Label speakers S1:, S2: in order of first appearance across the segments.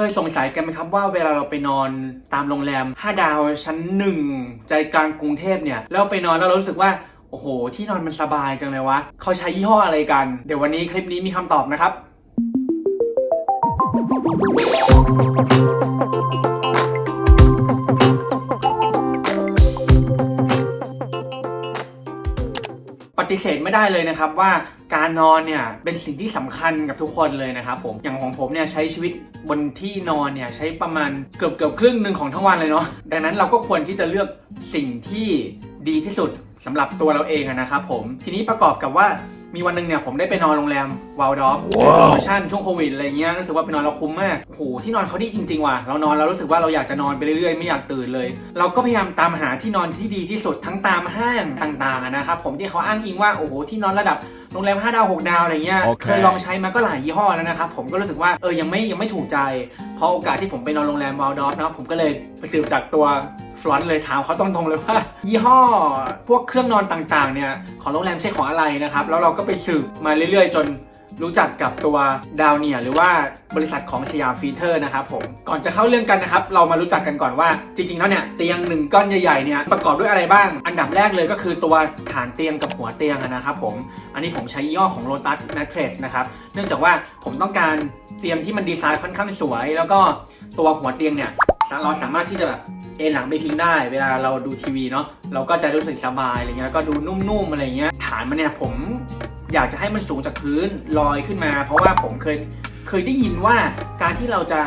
S1: เคยสงสัยกันไหมครับว่าเวลาเราไปนอนตามโรงแรม 5 ดาวชั้นหนึ่งใจกลางกรุงเทพเนี่ยแล้วไปนอนแล้วเรารู้สึกว่าโอ้โห ที่นอนมันสบายจังเลยวะเขาใช้ยี่ห้ออะไรกัน เดี๋ยววันนี้คลิปนี้มีคำตอบนะครับ ปฏิเสธไม่ได้เลยนะครับว่า การนอนเนี่ยเป็นสิ่งที่สำคัญกับทุกคนเลยนะครับผมอย่างของผมเนี่ยใช้ชีวิตบนที่นอนเนี่ยใช้ประมาณเกือบเกือบครึ่งหนึ่งของทั้งวันเลยเนาะดังนั้นเราก็ควรที่จะเลือกสิ่งที่ดีที่สุดสำหรับตัวเราเองนะครับผมทีนี้ประกอบกับว่า มีวันหนึ่งเนี่ยผมได้ไปนอนโรงแรมวาลดอฟโปรโมชั่นช่วงโควิดอะไรเงี้ยรู้สึกว่าไปนอนเราคุ้มมากโอ้โหที่นอนเขาดีจริงๆว่ะเรานอนเรารู้สึกว่าเราอยากจะนอนไปเรื่อยๆไม่อยากตื่นเลย เราก็พยายามตามหาที่นอนที่ดีที่สุดทั้งตามห้างต่างๆอะนะครับผมที่เขาอ้างอิงว่าโอ้โหที่นอนระดับโรงแรม5ดาว6ดาวอะไรเงี้ย
S2: โอเค
S1: เคยลองใช้มาก็หลายยี่ห้อแล้วนะครับผมก็รู้สึกว่าเออยังไม่ยังไม่ถูกใจเพราะโอกาสที่ผมไปนอนโรงแรมวาลดอฟนะครับผมก็เลยไปสืบจากตัว ฟรอนต์เลยถามเขาตรงๆเลยว่า ยี่ห้อพวกเครื่องนอนต่างๆเนี่ยของโรงแรมใช่ของอะไรนะครับ แล้วเราก็ไปสืบมาเรื่อยๆ จนรู้จักกับตัวดาวเนียหรือว่าบริษัทของสยามฟีเตอร์นะครับผมก่อนจะเข้าเรื่องกันนะครับ เรามารู้จักกันก่อนว่า จริงๆแล้วเนี่ยเตียงหนึ่งก้อนใหญ่ๆเนี่ยประกอบด้วยอะไรบ้าง อันดับแรกเลยก็คือตัวฐานเตียงกับหัวเตียงนะครับผมอันนี้ผมใช้ยี่ห้อของ Lotus Mattress นะครับเนื่องจากว่าผมต้องการเตียงที่มันดีไซน์ค่อนข้างสวย แล้วก็ตัวหัวเตียงเนี่ยเราสามารถที่จะแบบ เอนหลังไปพิงได้ เวลาเราดูทีวีเนาะเราก็จะรู้สึกสบายอะไรเงี้ยแล้วก็ดูนุ่มๆอะไรเงี้ยฐานมันเนี่ยผมอยากจะให้มันสูงจากพื้นลอยขึ้นมา เพราะว่าผมเคยเคยได้ยินว่าการที่เราจะ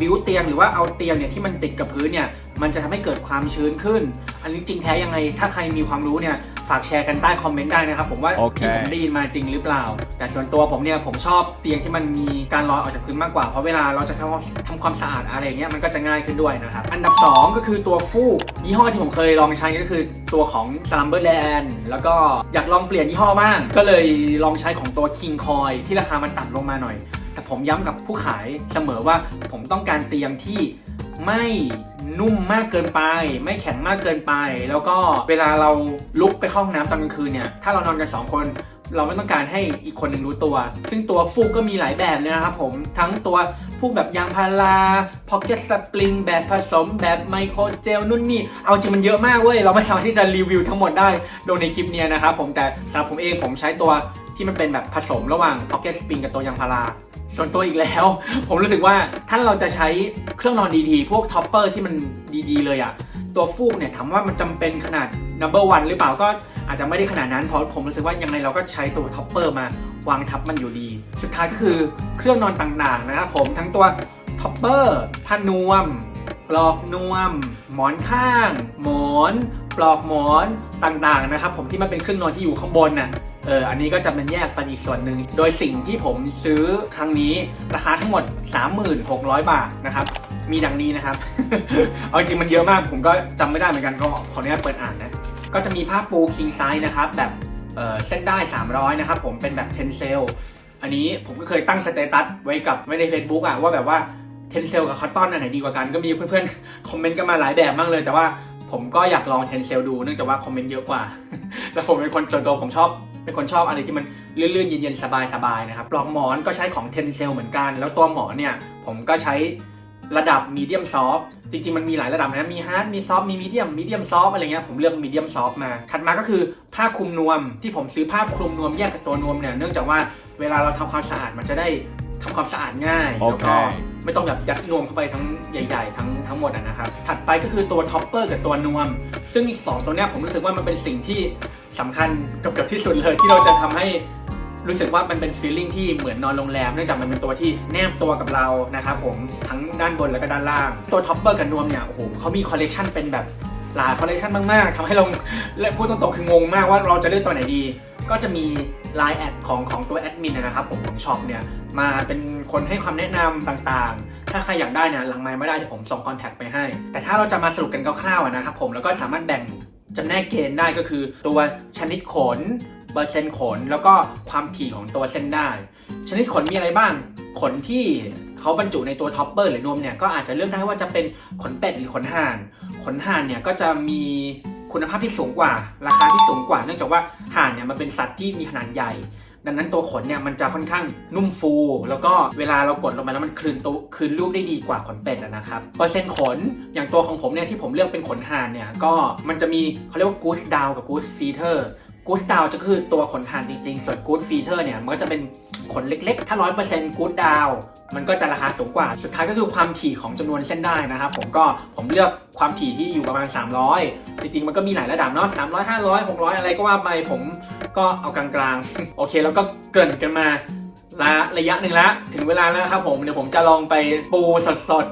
S1: บิวเตียงหรือว่าเอาเตียงเนี่ยที่มันติดกับพื้นเนี่ยมันจะทำให้เกิดความชื้นขึ้น อันนี้จริงแท้ยังไง ถ้าใครมีความรู้เนี่ยฝากแชร์กันใต้คอมเมนต์ได้นะครับ ผมว่า
S2: โอเค
S1: ที่ผมได้ยินมาจริงหรือเปล่า แต่ส่วนตัวผมเนี่ยผมชอบเตียงที่มันมีการลอยออกจากพื้นมากกว่า เพราะเวลาเราจะทำความทำความสะอาดอะไรเงี้ยมันก็จะง่ายขึ้นด้วยนะครับ อันดับ 2 ก็คือตัวฟูกยี่ห้อที่ผมเคยลองใช้ก็คือตัวของ Slumberland แล้วก็อยากลองเปลี่ยนยี่ห้อบ้าง ก็เลยลองใช้ของตัว King Coil ที่ราคามันต่ำลงมาหน่อย แต่ผมย้ำกับผู้ขายเสมอว่าผมต้องการเตียงที่ไม่นุ่มมากเกินไป ไม่แข็งมากเกินไป แล้วก็เวลาเราลุกไปเข้าห้องน้ำตอนกลางคืนเนี่ยถ้าเรานอนกัน 2 คน เราไม่ต้องการให้อีกคนหนึ่งรู้ตัว ซึ่งตัวฟูกก็มีหลายแบบเลยนะครับผมทั้งตัวฟูกแบบยางพาราพ็อกเก็ตสปริงแบบผสมแบบไมโครเจลนู่นนี่ เอาจริงมันเยอะมากเว้ย เราไม่สามารถที่จะรีวิวทั้งหมดได้โดยในคลิปนี้นะครับผมแต่สำหรับผมเองผมใช้ตัวที่มันเป็นแบบผสมระหว่างพ็อกเก็ตสปริงกับตัวยางพารา ส่วนตัวอีกแล้ว ผมรู้สึกว่าถ้าเราจะใช้เครื่องนอนดีๆ พวกท็อปเปอร์ที่มันดีๆ เลยอะตัวฟูกเนี่ยถามว่ามันจำเป็นขนาด number one หรือเปล่าก็อาจจะไม่ได้ขนาดนั้นเพราะผมรู้สึกว่ายังไงเราก็ใช้ตัวท็อปเปอร์มาวางทับมันอยู่ดี สุดท้ายก็คือเครื่องนอนต่างๆนะครับผมทั้งตัวท็อปเปอร์ผ้านวมปลอกนวม หมอนข้าง หมอน ปลอกหมอนต่างๆนะครับ ผมที่มันเป็นเครื่องนอนที่อยู่ข้างบนน่ะ เอออันนี้ก็จะเป็นแยกเป็นอีกส่วนหนึ่ง โดยสิ่งที่ผมซื้อครั้งนี้ราคาทั้งหมด 3,600 บาทนะครับ มีดังนี้นะครับ เอาจริงมันเยอะมากผมก็จำไม่ได้เหมือนกันก็ขออนุญาตเปิดอ่านนะ ก็จะมีผ้าปู king size นะครับแบบเส้นได้ 300 นะครับผมเป็นแบบ tensel อันนี้ผมก็เคยตั้งสเตตัสไว้กับไว้ใน Facebook อะว่าแบบว่าเทนเซลกับคอตตอนอันไหนดีกว่ากันก็มีเพื่อนๆ คอมเมนต์กันมาหลายแบบมากเลย แต่ว่าผมก็อยากลองเทนเซลดูเนื่องจากว่าคอมเมนต์เยอะกว่า แต่ผมเป็นคนส่วนตัวผมชอบ เป็นคนชอบอะไรที่มันลื่นๆเย็นๆสบายๆนะครับปลอกหมอนก็ใช้ของเทนเซลเหมือนกัน แล้วตัวหมอนเนี่ยผมก็ใช้ระดับมีเดียมซอฟจริงๆ มันมีหลายระดับนะ มีฮาร์ดมีซอฟมีมีเดียมมีเดียมซอฟอะไรเงี้ยผมเลือกมีเดียมซอฟมา ถัดมาก็คือผ้าคลุมนวม ที่ผมซื้อผ้าคลุมนวมแยกกับตัวนวมเนี่ยเนื่องจากว่าเวลาเราทำความสะอาดมันจะได้ทำความสะอาดง่ายแล้วก็
S2: โอเค
S1: ไม่ต้องแบบยัดนวมเข้าไปทั้งใหญ่ ๆ ทั้งทั้งหมดอะนะครับถัดไปก็คือตัวท็อปเปอร์กับตัวนวม ซึ่งอีกสองตัวเนี้ยผมรู้สึกว่ามันเป็นสิ่งที่ สำคัญเกือบๆที่สุดเลยที่เราจะทำให้รู้สึกว่ามันเป็นฟีลลิ่งที่เหมือนนอนโรงแรมเนื่องจากมันเป็นตัวที่แนบตัวกับเรานะครับผมทั้งด้านบนแล้วก็ด้านล่าง ตัวท็อปเปอร์กับนวมเนี่ยโอ้โหเขามีคอลเลกชันเป็นแบบหลายคอลเลกชันมากๆทำให้เราและพูดตรงๆคืองงมากว่าเราจะเลือกตัวไหนดี ก็จะมี Line แอดของของตัวแอดมินนะครับผมของช็อปเนี่ยมาเป็นคนให้ความแนะนำต่างๆ ถ้าใครอยากได้เนี่ยหลังไมค์ไม่ได้เดี๋ยวผมส่งคอนแทคไปให้ แต่ถ้าเราจะมาสรุปกันคร่าวๆนะครับผมแล้วก็สามารถแบ่ง จำแนกเกณฑ์ได้ก็คือตัวชนิดขน เปอร์เซ็นต์ขน แล้วก็ความถี่ของตัวเส้นได้ ชนิดขนมีอะไรบ้าง ขนที่เขาบรรจุในตัวท็อปเปอร์หรือนวมเนี่ยก็อาจจะเลือกได้ว่าจะเป็นขนเป็ดหรือขนห่าน ขนห่านเนี่ยก็จะมีคุณภาพที่สูงกว่า ราคาที่สูงกว่า เนื่องจากว่าห่านเนี่ยมันเป็นสัตว์ที่มีขนาดใหญ่ ดังนั้นตัวขนเนี่ยมันจะค่อนข้างนุ่มฟู แล้วก็เวลาเรากดลงไปแล้วมันคืนตัวคืนรูปได้ดีกว่าขนเป็ดอะนะครับเปอร์เซ็นต์ขนอย่างตัวของผมเนี่ยที่ผมเลือกเป็นขนห่านเนี่ยก็มันจะมีเขาเรียกว่า goose down กับ goose feather goose down จะคือตัวขนห่านจริงๆ ส่วน goose feather เนี่ยมันก็จะเป็นขนเล็กๆ ถ้า100% goose down มันก็จะราคาสูงกว่า สุดท้ายก็คือความถี่ของจำนวนเส้นได้นะครับ ผมก็ผมเลือกความถี่ที่อยู่ประมาณ 300 จริงๆ มันก็มีหลายระดับเนาะ300 500 600 อะไรก็ว่าไปผม ก็เอากลางๆ โอเค แล้วก็เกรินกันมาละระยะหนึ่งละถึงเวลาแล้วนะครับผมเดี๋ยวผมจะลองไปปูสด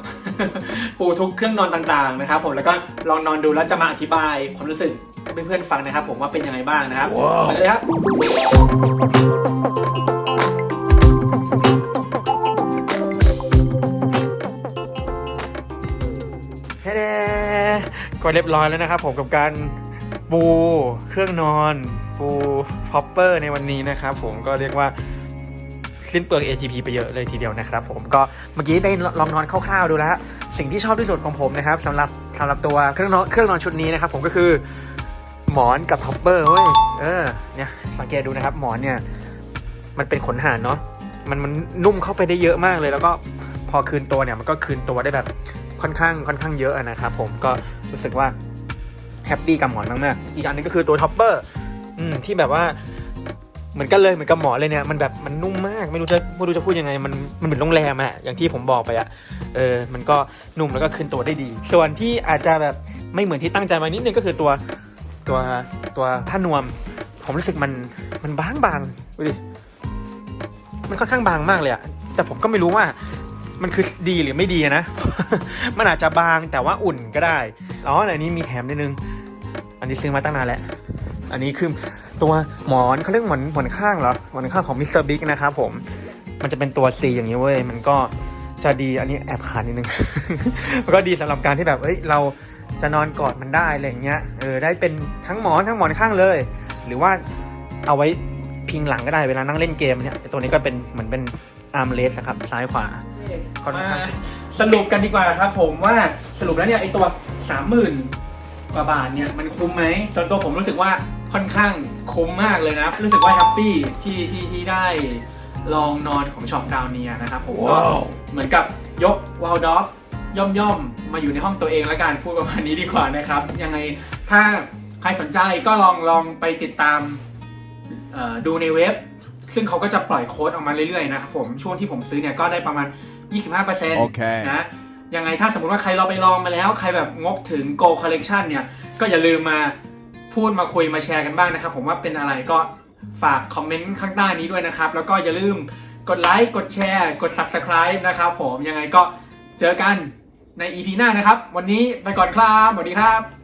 S1: ๆ ปูทุกเครื่องนอนต่างๆนะครับผมแล้วก็ลองนอนดูแล้วจะมาอธิบายความรู้สึกให้เพื่อนๆฟังนะครับ ผมว่าเป็นยังไงบ้างนะครับไปเลยครับแท้ๆก็เรียบร้อยแล้วนะครับผมกับการ ปูเครื่องนอน ปูพอปเปอร์ในวันนี้นะครับผมก็เรียกว่าสิ้นเปลือง ATP ไปเยอะเลยทีเดียวนะครับผมก็เมื่อกี้ได้ลองนอนคร่าวๆดูแล้ว สิ่งที่ชอบที่สุดของผมนะครับสำหรับสำหรับตัวเครื่องนอนเครื่องนอนชุดนี้นะครับผมก็คือหมอนกับท็อปเปอร์เว้ยเออเนี่ยสังเกตดูนะครับหมอนเนี่ยมันเป็นขนห่านเนาะมันมันนุ่มเข้าไปได้เยอะมากเลย แล้วก็พอคืนตัวเนี่ยมันก็คืนตัวได้แบบค่อนข้างค่อนข้างเยอะนะครับผมก็รู้สึกว่า แฮปปี้กับหมอนมากๆอีกอันนึงก็คือตัวท็อปเปอร์อืมที่แบบว่าเหมือนกันเลยเหมือนกับหมอนเลยเนี่ยมันแบบมันนุ่มมากไม่รู้จะไม่รู้จะพูดยังไง มันมันเหมือนโรงแรมอะอย่างที่ผมบอกไปอะเออมันก็นุ่มแล้วก็คืนตัวได้ดี ส่วนที่อาจจะแบบไม่เหมือนที่ตั้งใจมานิดนึงก็คือตัวตัวตัวผ้านวม ผมรู้สึกมันมันบางบางๆดูดิมันค่อนข้างบางมากเลยอะแต่ผมก็ไม่รู้ว่ามันคือดีหรือไม่ดีนะ มันอาจจะบางแต่ว่าอุ่นก็ได้ อ๋ออันนี้มีแถมนิดนึง อันนี้ซื้อมาตั้งนานแล้ว อันนี้คือตัวหมอนเขาเรียกหมอนหมอนข้างเหรอ หมอนข้างของมิสเตอร์บิ๊กนะครับผม มันจะเป็นตัว C อย่างนี้เว้ย มันก็จะดี อันนี้แอบขาดนิดนึงมันก็ดีสำหรับการที่แบบเฮ้ย เราจะนอนกอดมันได้อะไรอย่างเงี้ย เออ ได้เป็นทั้งหมอนทั้งหมอนข้างเลย หรือว่าเอาไว้พิงหลังก็ได้เวลานั่งเล่นเกมเนี่ยไอ้ตัวนี้ก็เป็นเหมือนเป็นอาร์มเลสนะครับ ซ้ายขวาค่อนข้างสรุปกันดีกว่าครับผมว่าสรุปแล้วเนี่ยไอตัวสามหมื่น กว่าบาทเนี่ยมันคุ้มไหมส่วนตัวผมรู้สึกว่าค่อนข้างคุ้มมากเลยนะ รู้สึกว่าแฮปปี้ที่ที่ที่ได้ลองนอนของช็อปดาวเนียนะครับผมก็เหมือนกับยกวอลด็อกย่อมย่อมๆมาอยู่ในห้องตัวเองแล้วกันพูดประมาณนี้ดีกว่านะครับ ยังไงถ้าใครสนใจก็ลองลองไปติดตามเอ่อดูในเว็บ ซึ่งเขาก็จะปล่อยโค้ดออกมาเรื่อยๆนะครับผมช่วงที่ผมซื้อเนี่ยก็ได้ประมาณ 25%
S2: โอเค
S1: นะ ยังไงถ้าสมมติว่าใครเราไปลองมาแล้ว ใครแบบงบถึง Go Collection เนี่ย ก็อย่าลืมมาพูดมาคุยมาแชร์กันบ้างนะครับ ผมว่าเป็นอะไรก็ฝากคอมเมนต์ข้างใต้นี้ด้วยนะครับ แล้วก็อย่าลืมกดไลค์กดแชร์ กด Subscribe นะครับผมยังไงก็เจอกันใน EP หน้านะครับ วันนี้ไปก่อนครับสวัสดีครับ